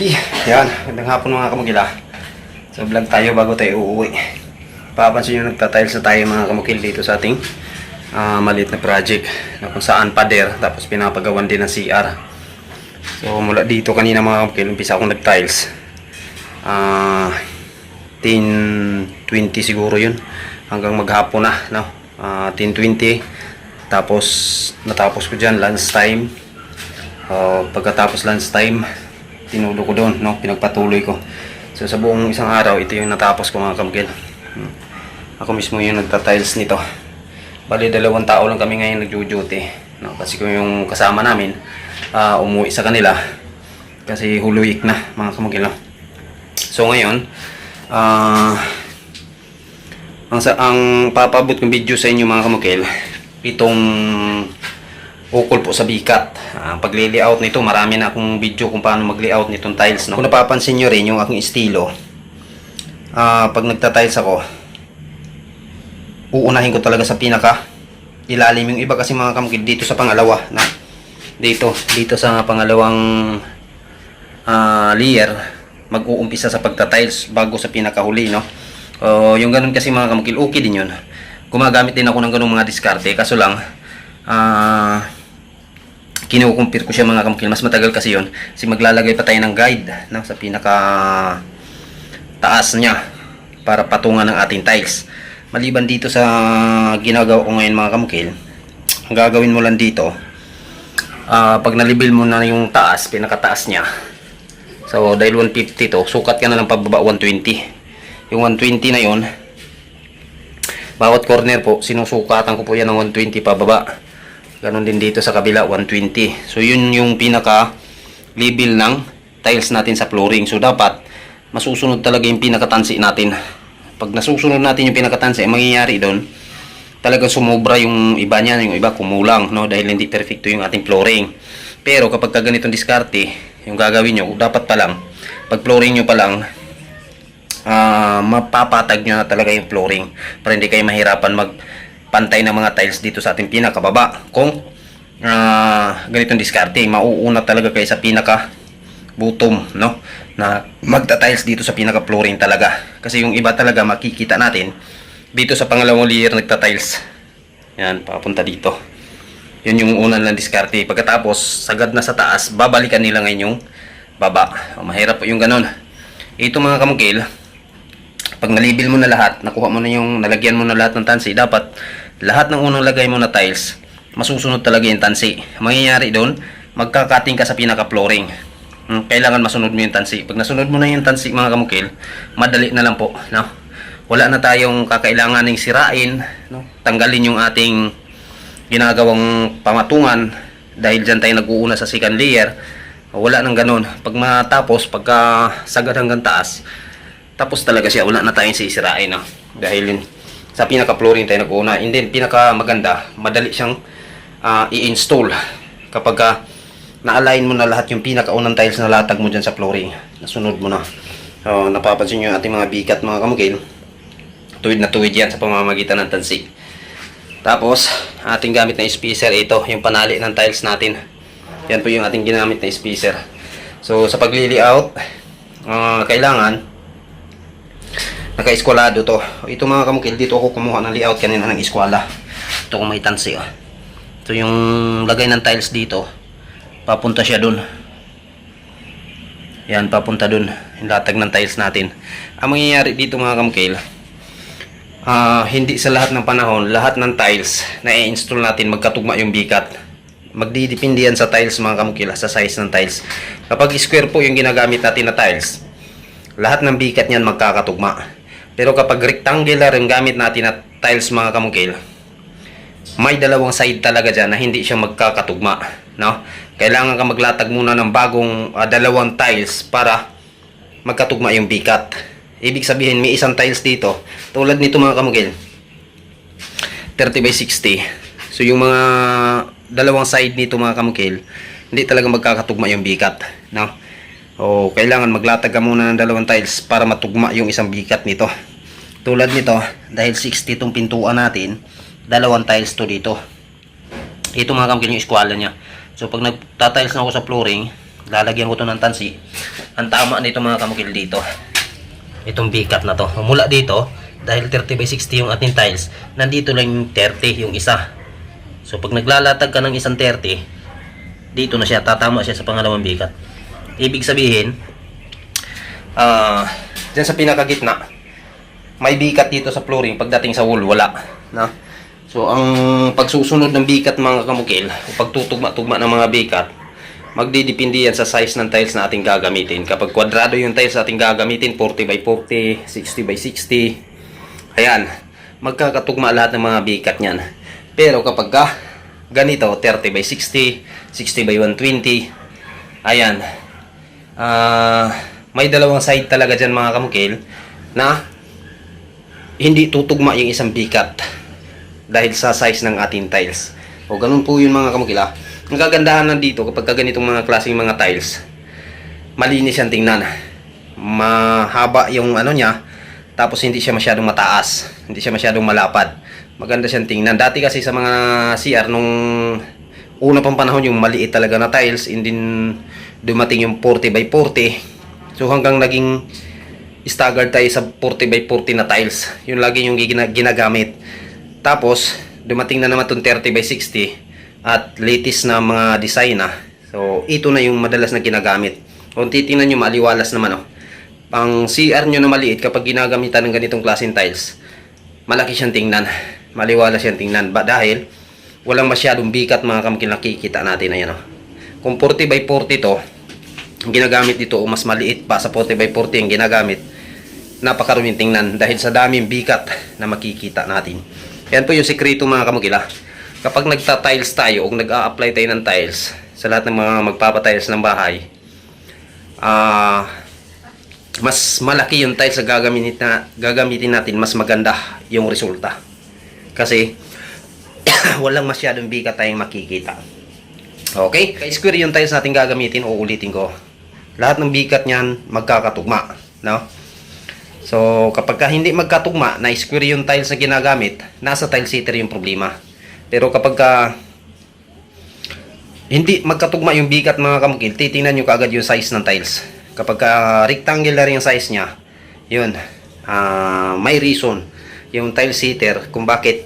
Okay, yan. Magandang hapon mga kamukila. So vlog tayo bago tayo uuwi. Papansin nyo nagtatiles na tayo mga kamukil dito sa ating ah, maliit na project na kung saan pader tapos pinapagawan din ng CR. So mula dito kanina mga kamukil, umpisa akong nagtiles. Ah, 10.20 siguro yun hanggang maghapon na no? Ah, 10.20 tapos natapos ko dyan lunch time Uh, pagkatapos lunch time, tinulo ko doon, no? pinagpatuloy ko. So sa buong isang araw, ito yung natapos ko mga kamgil. Hmm. Ako mismo yung nagta-tiles nito. Bali, dalawang tao lang kami ngayon nagjo-duty. No? Kasi kung yung kasama namin, uh, umuwi sa kanila. Kasi Week na, mga kamgil. No? So ngayon, ah ang, sa, ang papabot kong video sa inyo mga kamukil, itong ukol po sa bikat. Ang pag-layout nito, marami na akong video kung paano mag-layout nitong tiles. No? Kung napapansin nyo rin yung aking estilo, ah pag nagta-tiles ako, uunahin ko talaga sa pinaka ilalim yung iba kasi mga kamukid dito sa pangalawa na dito dito sa pangalawang ah, layer mag-uumpisa sa pagta-tiles bago sa pinakahuli no o yung ganun kasi mga kamukil okay din yun gumagamit din ako ng ganung mga diskarte kaso lang ah kinukumpir ko siya mga kamukil. Mas matagal kasi yun. Kasi maglalagay pa tayo ng guide no, sa pinaka taas niya para patungan ng ating tiles. Maliban dito sa ginagawa ko ngayon mga kamukil ang gagawin mo lang dito ah pag nalibil mo na yung taas pinakataas niya. So dahil 150 to sukat ka na ng pababa 120 yung 120 na yon bawat corner po sinusukatan ko po yan ng 120 pababa Ganon din dito sa kabila, 120. So, yun yung pinaka level ng tiles natin sa flooring. So, dapat masusunod talaga yung pinakatansi natin. Pag nasusunod natin yung pinakatansi, ang mangyayari doon, talaga sumobra yung iba niya, yung iba kumulang, no? Dahil hindi perfecto yung ating flooring. Pero kapag ka ganitong diskarte, yung gagawin nyo, dapat pa lang, pag flooring nyo pa lang, ah mapapatag nyo na talaga yung flooring para hindi kayo mahirapan mag pantay ng mga tiles dito sa ating pinakababa. Kung uh, ganitong diskarte, mauuna talaga kayo sa pinaka bottom, no? Na magta-tiles dito sa pinaka flooring talaga. Kasi yung iba talaga makikita natin dito sa pangalawang layer nagta-tiles. Yan, papunta dito. Yun yung unang lang diskarte. Pagkatapos, sagad na sa taas, babalikan nila ngayon yung baba. O, mahirap po yung ganun. Ito mga kamukil, pag nalibil mo na lahat, nakuha mo na yung, nalagyan mo na lahat ng tansi, dapat lahat ng unang lagay mo na tiles, masusunod talaga yung tansi. Ang mangyayari doon, magkakating ka sa pinaka-flooring. Hmm, Kailangan masunod mo yung tansi. Pag nasunod mo na yung tansi mga kamukil, madali na lang po. No? Wala na tayong kakailangan ng sirain, no? tanggalin yung ating ginagawang pamatungan dahil dyan tayo nag-uuna sa second layer. Wala nang ganun. Pag matapos, pagka sagad hanggang taas, tapos talaga siya, wala na tayong sisirain. No? Dahil sa pinaka-flooring tayo nag-una. And then, pinaka maganda, madali siyang ah, i-install. Kapag ka na-align mo na lahat yung pinaka-unang tiles na latag mo dyan sa flooring. Nasunod mo na. So, napapansin nyo yung ating mga bikat mga kamukil. Tuwid na tuwid yan sa pamamagitan ng tansi. Tapos, ating gamit na spacer, ito, yung panali ng tiles natin. Yan po yung ating ginamit na spacer. So, sa pagli-layout, ah, kailangan naka-eskwalado to. Ito mga kamukil, dito ako kumuha ng layout kanina ng eskwala. Ito kung may tansi. Oh. Ito yung lagay ng tiles dito. Papunta siya dun. Yan, papunta dun. Yung latag ng tiles natin. Ang mangyayari dito mga kamukil, ah hindi sa lahat ng panahon, lahat ng tiles na i-install natin magkatugma yung bikat. Magdidepende yan sa tiles mga kamukila, sa size ng tiles. Kapag square po yung ginagamit natin na tiles, lahat ng bikat niyan magkakatugma. Pero kapag rectangular yung gamit natin na tiles mga kamukil, may dalawang side talaga dyan na hindi siya magkakatugma. No? Kailangan ka maglatag muna ng bagong ah, dalawang tiles para magkatugma yung bikat. Ibig sabihin, may isang tiles dito. Tulad nito mga kamukil, 30 by 60. So yung mga dalawang side nito mga kamukil, hindi talaga magkakatugma yung bikat. No? O kailangan maglatag ka muna ng dalawang tiles para matugma yung isang bikat nito. Tulad nito, dahil 60 itong pintuan natin, dalawang tiles to dito. Ito mga kamukil yung eskwala niya. So pag nagtatiles na ako sa flooring, lalagyan ko to ng tansi. Ang tama nito mga kamukil dito. Itong bikat na to. Mula dito, dahil 30 by 60 yung ating tiles, nandito lang yung 30 yung isa. So pag naglalatag ka ng isang 30, dito na siya, tatama siya sa pangalawang bikat. Ibig sabihin, ah, dyan sa pinakagitna, may bikat dito sa flooring pagdating sa wall wala. Na so ang pagsusunod ng bikat mga kamukil pagtutugma-tugma ng mga bikat magdidepende yan sa size ng tiles na ating gagamitin. Kapag kwadrado yung tiles na ating gagamitin 40 by 40 60 by 60 ayan magkakatugma lahat ng mga bikat niyan. Pero kapag ka ganito 30 by 60 60 by 120 ayan ah may dalawang side talaga dyan mga kamukil na hindi tutugma yung isang bikat dahil sa size ng ating tiles. O ganun po yun mga kamukila. Ang kagandahan nandito kapag ka ganitong mga klaseng mga tiles, malinis yan tingnan. Mahaba yung ano niya, tapos hindi siya masyadong mataas, hindi siya masyadong malapad. Maganda siyang tingnan. Dati kasi sa mga CR nung una pang panahon yung maliit talaga na tiles, and then dumating yung 40 by 40. So hanggang naging staggered tayo sa 40 by 40 na tiles. Yun lagi yung gina- ginagamit. Tapos, dumating na naman itong 30 by 60 at latest na mga design na. So, ito na yung madalas na ginagamit. Kung titingnan nyo, maliwalas naman. Oh. Pang CR nyo na maliit, kapag ginagamitan ng ganitong klaseng tiles, malaki siyang tingnan. Maliwalas siyang tingnan. Ba, dahil, walang masyadong bikat mga kamukil nakikita natin. Ayan, oh. Kung 40 by 40 to, ginagamit dito o mas maliit pa sa 40 by 40 ang ginagamit napakaruming tingnan dahil sa daming bikat na makikita natin yan po yung sikreto mga kamukila kapag nagta-tiles tayo o nag-a-apply tayo ng tiles sa lahat ng mga magpapatiles ng bahay ah mas malaki yung tiles na gagamitin, na, gagamitin natin mas maganda yung resulta kasi walang masyadong bigat tayong makikita Okay? Kay square yung tiles natin gagamitin, uulitin ko. Lahat ng bikat niyan magkakatugma, no? So, kapag ka hindi magkatugma, na square yung tiles na ginagamit, nasa tile sitter yung problema. Pero kapag ka hindi magkatugma yung bikat mga kamukil, titingnan nyo kaagad yung size ng tiles. Kapag ka rectangular yung size niya, yun, ah, may reason yung tile sitter kung bakit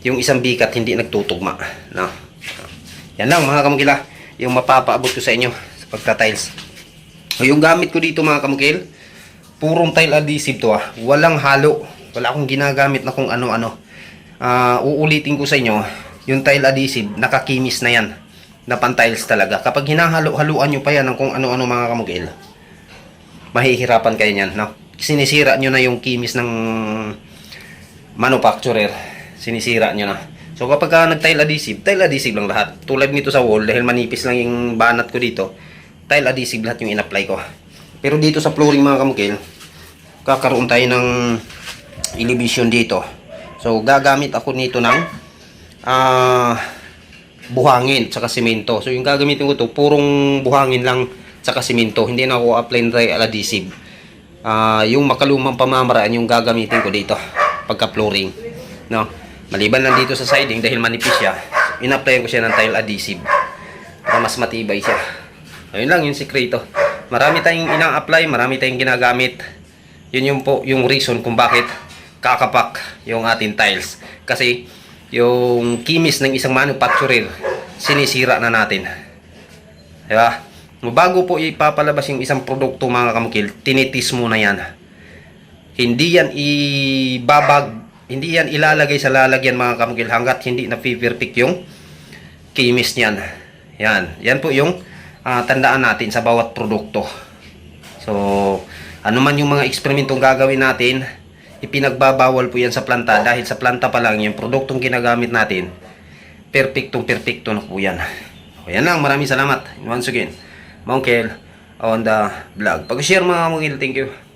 yung isang bikat hindi nagtutugma. No? Yan lang mga kamukila, yung mapapaabot ko sa inyo sa pagka-tiles. O yung gamit ko dito mga kamukil, purong tile adhesive to ah. Walang halo. Wala akong ginagamit na kung ano-ano. Ah, uulitin ko sa inyo, yung tile adhesive, nakakimis na yan. Na pan-tiles talaga. Kapag hinahalo-haluan nyo pa yan ng kung ano-ano mga kamukil, mahihirapan kayo niyan. No? Sinisira nyo na yung kimis ng manufacturer. Sinisira nyo na. So kapag ka nag-tile adhesive, tile adhesive lang lahat. Tulad nito sa wall, dahil manipis lang yung banat ko dito, tile adhesive lahat yung in-apply ko. Pero dito sa flooring mga kamukil, kakaroon tayo ng elevation dito. So gagamit ako nito ng ah buhangin tsaka simento. So yung gagamitin ko to, purong buhangin lang tsaka simento. Hindi na ako apply ng tile adhesive. Ah, yung makalumang pamamaraan yung gagamitin ko dito pagka flooring. No? Maliban lang dito sa siding dahil manipis siya, in-applyan ko siya ng tile adhesive para mas matibay siya. Ayun lang yung sikreto. Marami tayong ina-apply, marami tayong ginagamit. Yun yung po yung reason kung bakit kakapak yung ating tiles. Kasi yung kimis ng isang manufacturer sinisira na natin. Diba? Bago po ipapalabas yung isang produkto mga kamukil, tinitis mo na yan. Hindi yan ibabag hindi yan ilalagay sa lalagyan mga kamukil hanggat hindi na perfect yung kimis niyan. Yan. Yan po yung ah, tandaan natin sa bawat produkto. So, ano man yung mga eksperimentong gagawin natin, ipinagbabawal po yan sa planta dahil sa planta pa lang yung produktong ginagamit natin, perfectong perfecto na po yan. O, yan lang. Maraming salamat. Once again, Mongkel on the vlog. Pag-share mga Mongkel, thank you.